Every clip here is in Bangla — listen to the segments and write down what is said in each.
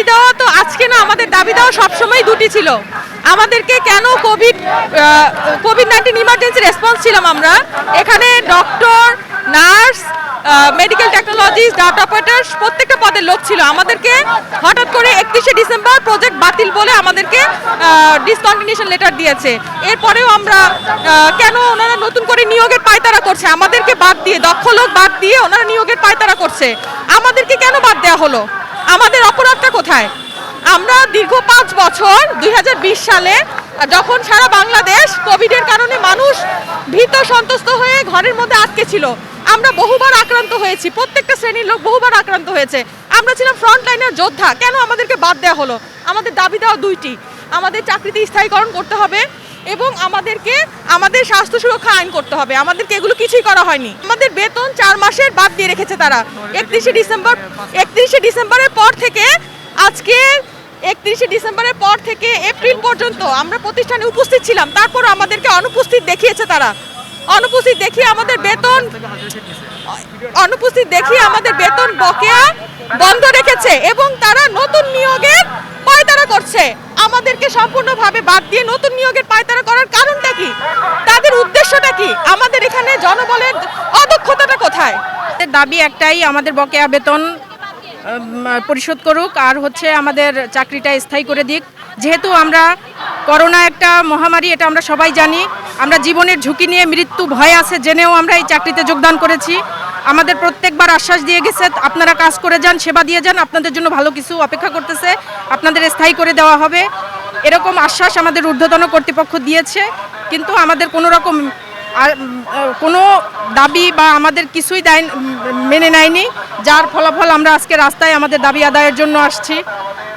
দাবি দেওয়া তো আজকে না, আমাদের দাবি দেওয়া সবসময় দুটি ছিল। আমাদেরকে কেন COVID COVID nineteen emergency response ছিলাম আমরা? এখানে doctor nurse medical technologist data operators প্রত্যেকটা পদের লোক ছিল। আমাদেরকে হঠাৎ করে একত্রিশে ডিসেম্বর প্রজেক্ট বাতিল বলে আমাদেরকে ডিসকন্টিনিউশন লেটার দিয়েছে। এরপরেও আমরা কেন ওনারা নতুন করে নিয়োগের পায়তারা করছে? আমাদেরকে বাদ দিয়ে, দক্ষ লোক বাদ দিয়ে ওনারা নিয়োগের পায়তারা করছে। আমাদেরকে কেন বাদ দেওয়া হলো? আমাদের অপরাধটা কোথায়? আমরা দীর্ঘ পাঁচ বছর, দুই হাজার বিশ সালে, যখন সারা বাংলাদেশ কোভিডের কারণে মানুষ ভীত সন্তুষ্ট হয়ে ঘরের মধ্যে আটকে ছিল, আমরা বহুবার আক্রান্ত হয়েছি, প্রত্যেকটা শ্রেণির লোক বহুবার আক্রান্ত হয়েছে। আমরা ছিলাম ফ্রন্ট লাইনের যোদ্ধা, কেন আমাদেরকে বাদ দেওয়া হলো? আমাদের দাবি দেওয়া দুইটি, আমাদের চাকরিতে স্থায়ীকরণ করতে হবে এবং আমাদেরকে, আমাদের স্বাস্থ্য সুরক্ষা আইন করতে হবে। আমাদেরকে এগুলো কিছুই করা হয়নি। আমাদের বেতন চার মাসের বাদ দিয়ে রেখেছে তারা। একত্রিশে ডিসেম্বর, একত্রিশে ডিসেম্বরের পর থেকে, আজকে একত্রিশে ডিসেম্বরের পর থেকে এপ্রিল পর্যন্ত আমরা প্রতিষ্ঠানে উপস্থিত ছিলাম। তারপর আমাদেরকে অনুপস্থিত দেখিয়েছে তারা। অনুপস্থিত দেখিয়ে আমাদের বেতন, অনুপস্থিত দেখিয়ে আমাদের বেতন বকেয়া বন্ধ রেখেছে এবং তারা নতুন নিয়োগের পায়তারা করছে। আমাদেরকে সম্পূর্ণভাবে বাদ দিয়ে নতুন নিয়োগের পায়তারা করার কারণটা কি? তাদের উদ্দেশ্যটা কি? আমাদের এখানে জনবলের অদক্ষতাটা কোথায়? দাবি একটাই, আমাদের বকেয়া বেতন পরিশোধ করুক আর হচ্ছে আমাদের চাকরিটা স্থায়ী করে দিক। যেহেতু আমরা করোনা একটা মহামারী, এটা আমরা সবাই জানি, আমরা জীবনের ঝুঁকি নিয়ে মৃত্যু ভয় আছে, জেনেও আমরা এই চাকরিতে যোগদান করেছি। আমাদের প্রত্যেকবার আশ্বাস দিয়ে গেছে, আপনারা কাজ করে যান, সেবা দিয়ে যান, আপনাদের জন্য ভালো কিছু অপেক্ষা করতেছে, আপনাদের স্থায়ী করে দেওয়া হবে। এরকম আশ্বাস আমাদের ঊর্ধ্বতন কর্তৃপক্ষ দিয়েছে, কিন্তু আমাদের কোনো রকম কোনো দাবি বা আমাদের কিছুই দেয় মেনে নেয়নি, যার ফলাফল আমরা আজকে রাস্তায় আমাদের দাবি আদায়ের জন্য আসছি।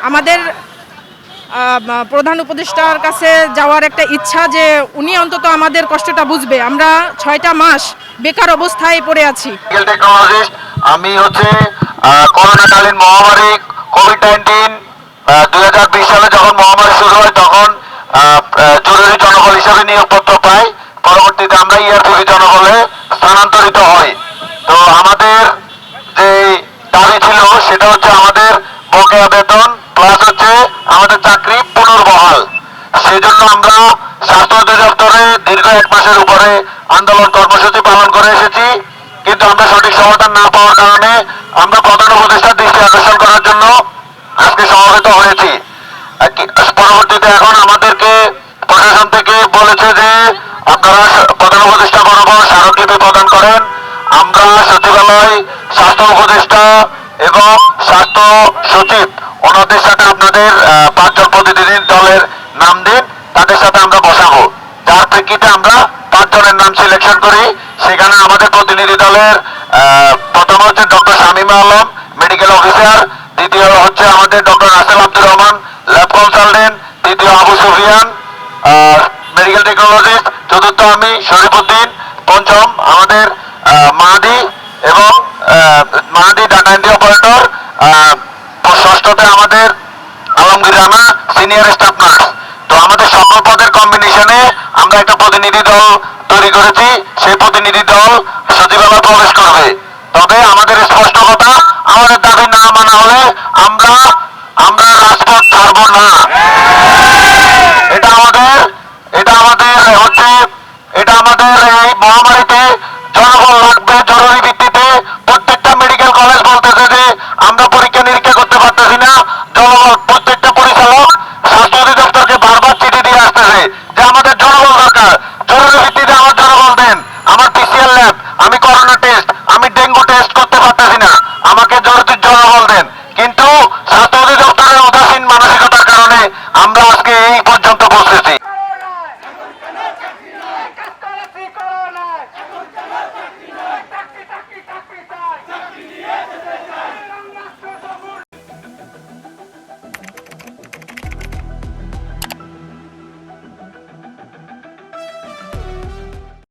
আমাদের প্রধান উপদেষ্টার কাছে যাওয়ার একটা ইচ্ছা যে উনি অন্তত আমাদের কষ্টটা বুঝবে। আমরা ছয়টা মাস বেকার অবস্থায় পড়ে আছি। আমি হচ্ছে করোনাকালীন মহামারী কোভিড নাইন্টিন দুই হাজার বিশ সালে যখন মহামারী শুরু হয় তখন জরুরি জনবল হিসাবে নিয়োগপত্র পাই। পরবর্তীতে আমরা ইয়ারপিভি জনবলে স্থানান্তরিত হই। তো আমাদের যে দাবি ছিল, সেটা হচ্ছে আমাদের বকেয়া বেতন প্লাস হচ্ছে আমাদের চাকরি পুনর্বহাল। সেজন্য আমরা স্বাস্থ্য অধিদপ্তরে দীর্ঘ এক মাসের উপরে আন্দোলন কর্মসূচি পালন করে এসেছি, কিন্তু আমরা সঠিক সমাধান না পাওয়ার কারণে আমরা প্রধান উপদেষ্টার দৃষ্টি আকর্ষণ করার জন্য আজকে সমবেত হয়েছি। পরবর্তীতে এখন আমাদেরকে প্রশাসন থেকে বলেছে যে আপনারা প্রধান উপদেষ্টা বরাবর স্মারকলিপি প্রদান করেন। আমরা সচিবালয় স্বাস্থ্য উপদেষ্টা এবং স্বাস্থ্য সচিব, ওনাদের সাথে আপনাদের আহ, পাঁচজন প্রতিনিধি দলের নাম দিন তাদের সাথে আমরা বসাবো যার প্রেক্ষিতে আমরা পাঁচজনের করি, সেখানে আমাদের প্রতিনিধি দলের প্রথম হচ্ছে doctor Shamima Alam medical officer দ্বিতীয় হচ্ছে আমাদের doctor Russell Abdur Rahman lab consultant তৃতীয় আবু সুফিয়ান মেডিকেল টেকনোলজিস্ট চতুর্থ আমি শরীফুদ্দিন, পঞ্চম আমাদের মাহাদি এবং মাহাদি ডাটা এন্ট্রি অপারেটর ষষ্ঠতে আমাদের Alamgir Rana senior staff nurse তো আমাদের সকল পদের কম্বিনেশনে আমরা একটা প্রতিনিধি দল তৈরি করেছি সেই প্রতিনিধি দল সচিবালয় প্রবেশ করবে। তবে আমাদের স্পষ্ট কথা, আমাদের দাবি না মানা হলে আমরা